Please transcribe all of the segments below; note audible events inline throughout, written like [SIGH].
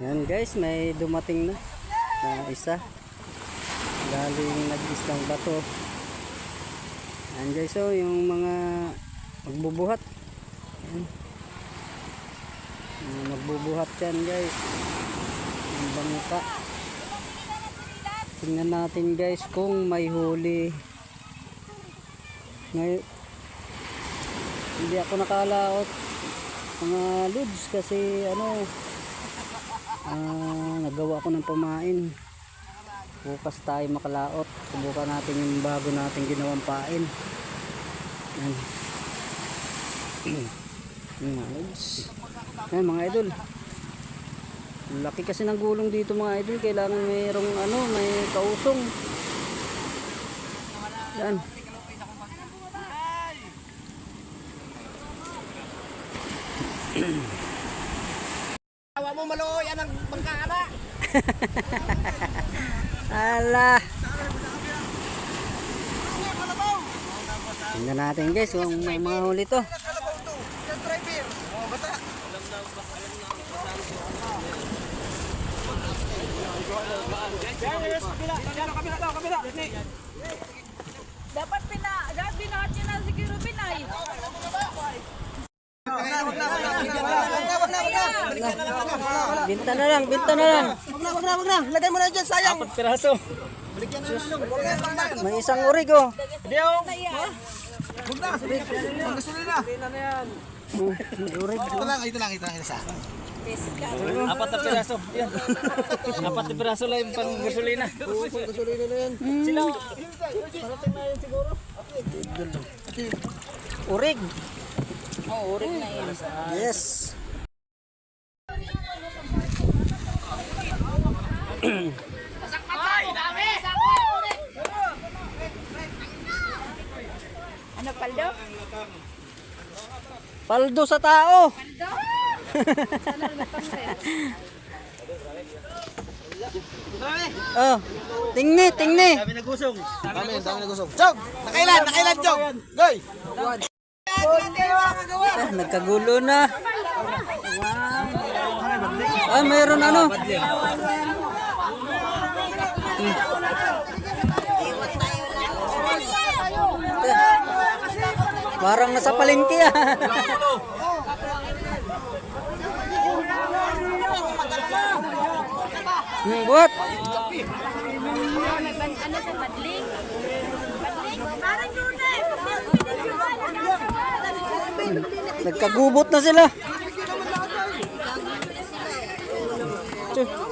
Yan guys, may dumating na na isa. Galing nag-islang bato. Yan guys, so yung mga magbubuhat. Yan. Yung magbubuhat yan guys. Yung bangka. Tingnan natin guys kung may huli. Ngay hindi ako nakalaot mga lods kasi ano ah, nagawa ko ng pamain. Bukas tayo makalaot. Subukan natin yung bago natin ginawang pain. Yan. [CLEARS THROAT] Yan, mga idol. Laki kasi ng gulong dito mga idol. Kailangan mayroong ano may kausong. Yan [CLEARS THROAT] Awa mo maluoy anang bangkana. [LAUGHS] Ala. Tingnan natin guys kung may mga huli to. Dapat pina, dapat binahat niya na si Kiro Pinay. Binta na lang, binta na lang. Wag na, wag na, wag na. Lagay mo na dyan, sayang. Apat piraso. Na, na. May isang urig oh. Wag na. Ang gasolina. Urig. Ito lang, ito lang, ito lang, ito sa. Apat na piraso. Yan. Apat na piraso lang yung pang gasolina. gasolina na yan. Sila, Urig. Oh, urig na yun. Yes. Ano, paldo? Paldo sa tao. oh, tingni, tingni. kami nagusong. Dami, dami na gusto. Jog! Nakailan, nakailan, Jog! Goy! Ah, nagkagulo na. Ah, mayroon ano. Parang nasa palengke ah. Hmm, what? Ano sa eh. Nagkagubot na sila. Tsu.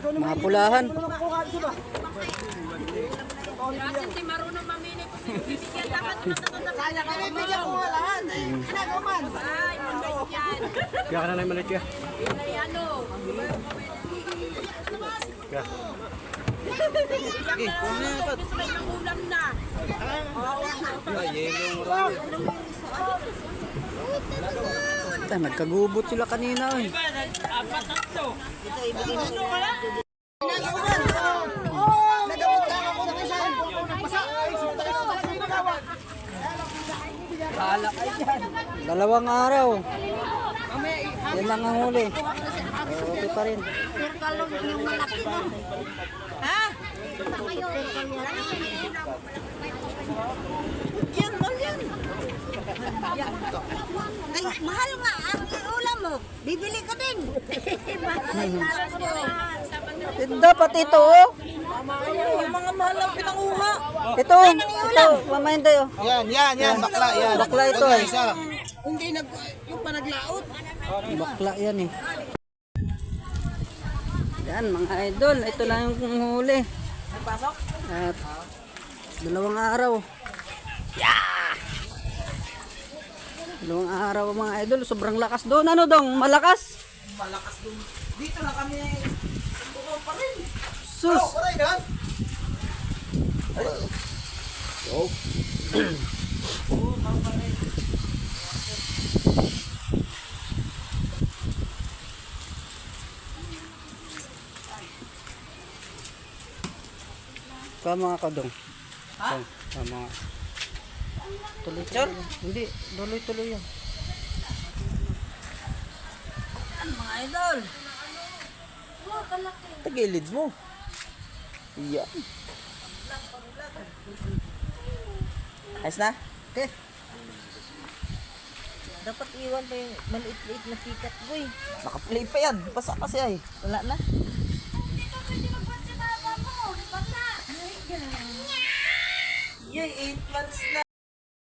Mga pulahan. Hindi marunong mamili ko. Bibigyan dapat Kaya ka bibigyan ko lahat. Ginagaman. Ay, mabait yan. Kaya ka na lang malit ka. Ay, ano? Gusto may ulam na. Ta, nagkagubot sila kanina eh. Nagamit lang ako ng isa. Basa. Ay, sunta ka. Ginagawan. Dalawang araw. Yan lang ang huli. Okay pa rin. Ha? Yan, yan. Ay, mahal nga ang ulam mo. Bibili ka din. Tinda pati ito oh. Yung mga mahal ang pinanguha. Ito, ito, mamayin tayo. Yan, yan, yan. Bakla, yan. Bakla ito eh. Hindi nag... Yung panaglaot. Bakla yan eh. Yan mga idol, ito lang yung huli. At dalawang araw. Yeah! Dalawang araw mga idol, sobrang lakas doon. Ano dong, malakas? Malakas dun. Dito lang kami. Bukong pa rin. Sus! Oh, waray na. Kama ka dong. Ha? Kama. Tuloy tuloy. Hindi, tuloy tuloy yan. Mga idol. Tagilid mo. Iya. Ayos na? Okay. Dapat iwan pa yung maliit-liit na sikat, boy. Naka-play pa yan. Basa kasi ay. Wala na. Yay, 8 months na.